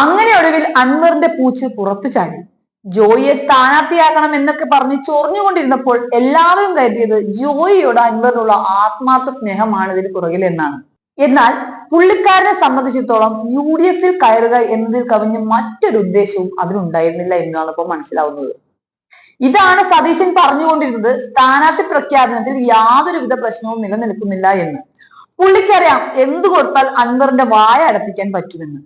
അങ്ങനെ ഒടുവിൽ അൻവറിന്റെ പൂച്ച് പുറത്തു ചാടി. ജോയിയെ സ്ഥാനാർത്ഥിയാക്കണം എന്നൊക്കെ പറഞ്ഞ് ചൊറിഞ്ഞുകൊണ്ടിരുന്നപ്പോൾ എല്ലാവരും കരുതിയത് ജോയിയോട് അൻവറിനുള്ള ആത്മാർത്ഥ സ്നേഹമാണ് ഇതിന് പുറകിൽ എന്നാണ്. എന്നാൽ പുള്ളിക്കാരനെ സംബന്ധിച്ചിടത്തോളം യു ഡി എഫിൽ കയറുക എന്നതിൽ കവിഞ്ഞ മറ്റൊരു ഉദ്ദേശവും അതിനുണ്ടായിരുന്നില്ല എന്നാണ് ഇപ്പോൾ മനസ്സിലാവുന്നത്. ഇതാണ് സതീശൻ പറഞ്ഞുകൊണ്ടിരുന്നത് സ്ഥാനാർത്ഥി പ്രഖ്യാപനത്തിൽ യാതൊരുവിധ പ്രശ്നവും നിലനിൽക്കുന്നില്ല എന്ന്. പുള്ളിക്കറിയാം എന്തു കൊടുത്താൽ അൻവറിന്റെ വായ അടപ്പിക്കാൻ പറ്റുമെന്ന്.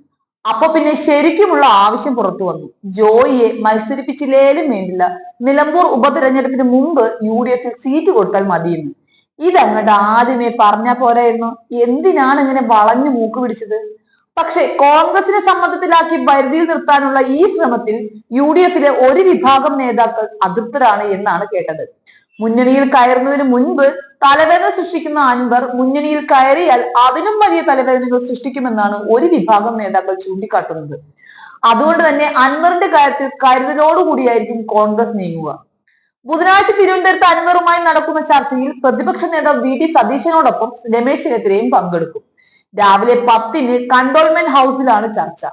അപ്പൊ പിന്നെ ശരിക്കുമുള്ള ആവശ്യം പുറത്തു വന്നു. ജോയിയെ മത്സരിപ്പിച്ചില്ലേലും വേണ്ടില്ല. നിലമ്പൂർ ഉപതെരഞ്ഞെടുപ്പിന് മുമ്പ് യു ഡി എഫിൽ സീറ്റ് കൊടുത്താൽ മതിയെന്ന്. ഇതങ്ങോട്ട് ആദ്യമേ പറഞ്ഞ പോരായിരുന്നു. എന്തിനാണ് ഇങ്ങനെ വളഞ്ഞു മൂക്ക് പിടിച്ചത്? പക്ഷെ കോൺഗ്രസിനെ സമ്മതത്തിലാക്കി പരിധിയിൽ നിർത്താനുള്ള ഈ ശ്രമത്തിൽ യു ഡി എഫിലെ ഒരു വിഭാഗം നേതാക്കൾ അതൃപ്തരാണ് എന്നാണ് കേട്ടത്. മുന്നണിയിൽ കയറുന്നതിന് മുൻപ് തലവേദന സൃഷ്ടിക്കുന്ന അൻവർ മുന്നണിയിൽ കയറിയാൽ അതിനും വലിയ തലവേദനകൾ സൃഷ്ടിക്കുമെന്നാണ് ഒരു വിഭാഗം നേതാക്കൾ ചൂണ്ടിക്കാട്ടുന്നത്. അതുകൊണ്ട് തന്നെ അൻവറിന്റെ കാര്യത്തിൽ കരുതലോടുകൂടിയായിരിക്കും കോൺഗ്രസ് നീങ്ങുക. ബുധനാഴ്ച തിരുവനന്തപുരത്ത് അൻവറുമായി നടക്കുന്ന ചർച്ചയിൽ പ്രതിപക്ഷ നേതാവ് വി ഡി സതീശനോടൊപ്പം രമേശ് ചെന്നിത്തലയും പങ്കെടുക്കും. രാവിലെ പത്തിന് കണ്ടോൾമെന്റ് ഹൗസിലാണ് ചർച്ച.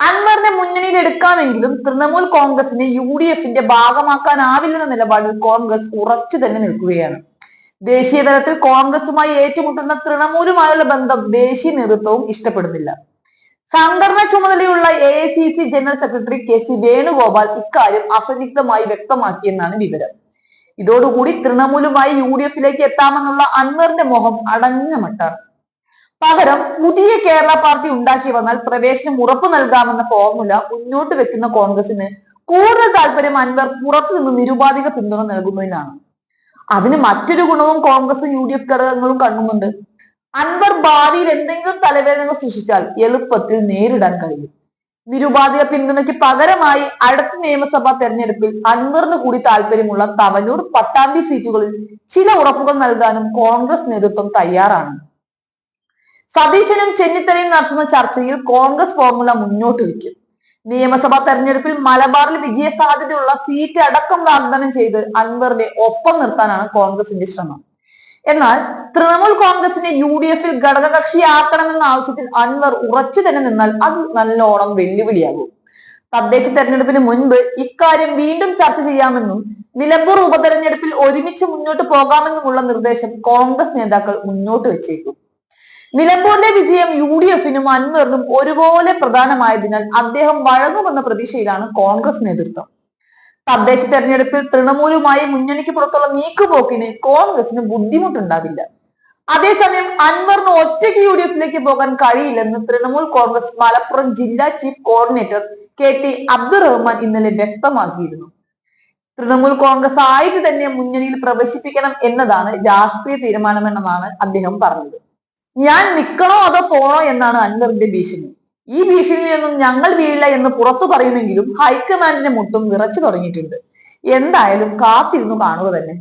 അൻവറിനെ മുന്നണിയിൽ എടുക്കാമെങ്കിലും തൃണമൂൽ കോൺഗ്രസിനെ യു ഡി എഫിന്റെ ഭാഗമാക്കാനാവില്ലെന്ന നിലപാടിൽ കോൺഗ്രസ് ഉറച്ചു തന്നെ നിൽക്കുകയാണ്. ദേശീയ തലത്തിൽ കോൺഗ്രസുമായി ഏറ്റുമുട്ടുന്ന തൃണമൂലുമായുള്ള ബന്ധം ദേശീയ നേതൃത്വവും ഇഷ്ടപ്പെടുന്നില്ല. സംഘടന ചുമതലയുള്ള A I C C general secretary K C Venugopal ഇക്കാര്യം അസന്നിഗ്ധമായി വ്യക്തമാക്കിയെന്നാണ് വിവരം. ഇതോടുകൂടി തൃണമൂലുമായി യു ഡി എഫിലേക്ക് എത്താമെന്നുള്ള അൻവറിന്റെ മോഹം അടഞ്ഞ മട്ടാണ് പകരം പുതിയ കേരള പാർട്ടി ഉണ്ടാക്കി വന്നാൽ പ്രവേശനം ഉറപ്പു നൽകാമെന്ന ഫോർമുല മുന്നോട്ട് വെക്കുന്ന കോൺഗ്രസിന് കൂടുതൽ താല്പര്യം അൻവർ പുറത്തു നിന്ന് നിരുപാധിക പിന്തുണ നൽകുന്നതിനാണ്. അതിന് മറ്റൊരു ഗുണവും കോൺഗ്രസും യു ഡി എഫ് ഘടകങ്ങളും കാണുന്നുണ്ട് അൻവർ ഭാവിയിൽ എന്തെങ്കിലും തലവേദനകൾ സൃഷ്ടിച്ചാൽ എളുപ്പത്തിൽ നേരിടാൻ കഴിയും. നിരുപാധിക പിന്തുണയ്ക്ക് പകരമായി അടുത്ത നിയമസഭാ തെരഞ്ഞെടുപ്പിൽ അൻവറിന് കൂടി താല്പര്യമുള്ള തവനൂർ പട്ടാമ്പി സീറ്റുകളിൽ ചില ഉറപ്പുകൾ നൽകാനും കോൺഗ്രസ് നേതൃത്വം തയ്യാറാണ്. സതീശനും ചെന്നിത്തലയും നടത്തുന്ന ചർച്ചയിൽ കോൺഗ്രസ് ഫോർമുല മുന്നോട്ട് വയ്ക്കും. നിയമസഭാ തെരഞ്ഞെടുപ്പിൽ മലബാറിൽ വിജയ സാധ്യതയുള്ള സീറ്റ് അടക്കം വാഗ്ദാനം ചെയ്ത് അൻവറിനെ ഒപ്പം നിർത്താനാണ് കോൺഗ്രസിന്റെ ശ്രമം. എന്നാൽ തൃണമൂൽ കോൺഗ്രസിനെ യു ഡി എഫിൽ ഘടകകക്ഷിയാക്കണമെന്ന ആവശ്യത്തിൽ അൻവർ ഉറച്ചു തന്നെ നിന്നാൽ അത് നല്ലോണം വെല്ലുവിളിയാകും. തദ്ദേശ തെരഞ്ഞെടുപ്പിന് മുൻപ് ഇക്കാര്യം വീണ്ടും ചർച്ച ചെയ്യാമെന്നും നിലമ്പൂർ ഉപതെരഞ്ഞെടുപ്പിൽ ഒരുമിച്ച് മുന്നോട്ട് പോകാമെന്നുമുള്ള നിർദ്ദേശം കോൺഗ്രസ് നേതാക്കൾ മുന്നോട്ട് വെച്ചേക്കും. നിലമ്പൂരിലെ വിജയം യു ഡി എഫിനും അൻവറിനും ഒരുപോലെ പ്രധാനമായതിനാൽ അദ്ദേഹം വഴങ്ങുമെന്ന പ്രതീക്ഷയിലാണ് കോൺഗ്രസ് നേതൃത്വം. തദ്ദേശ തെരഞ്ഞെടുപ്പിൽ തൃണമൂലുമായി മുന്നണിക്ക് പുറത്തുള്ള നീക്കുപോക്കിന് കോൺഗ്രസിന് ബുദ്ധിമുട്ടുണ്ടാവില്ല. അതേസമയം അൻവറിന് ഒറ്റയ്ക്ക് യു ഡി എഫിലേക്ക് പോകാൻ കഴിയില്ലെന്ന് തൃണമൂൽ കോൺഗ്രസ് മലപ്പുറം ജില്ലാ chief coordinator K T Abdurahman ഇന്നലെ വ്യക്തമാക്കിയിരുന്നു. തൃണമൂൽ കോൺഗ്രസ് ആയിട്ട് തന്നെ മുന്നണിയിൽ പ്രവേശിപ്പിക്കണം എന്നതാണ് രാഷ്ട്രീയ തീരുമാനമെന്നാണ് അദ്ദേഹം പറഞ്ഞത്. ഞാൻ നിൽക്കണോ അതോ പോണോ എന്നാണ് അൻവറിന്റെ ഭീഷണി. ഈ ഭീഷണിയിൽ നിന്നും ഞങ്ങൾ വീഴില്ല എന്ന് പുറത്തു പറയുമെങ്കിലും ഹൈക്കമാൻഡിന്റെ മുട്ടും വിറച്ചു തുടങ്ങിയിട്ടുണ്ട്. എന്തായാലും കാത്തിരുന്നു കാണുക തന്നെ.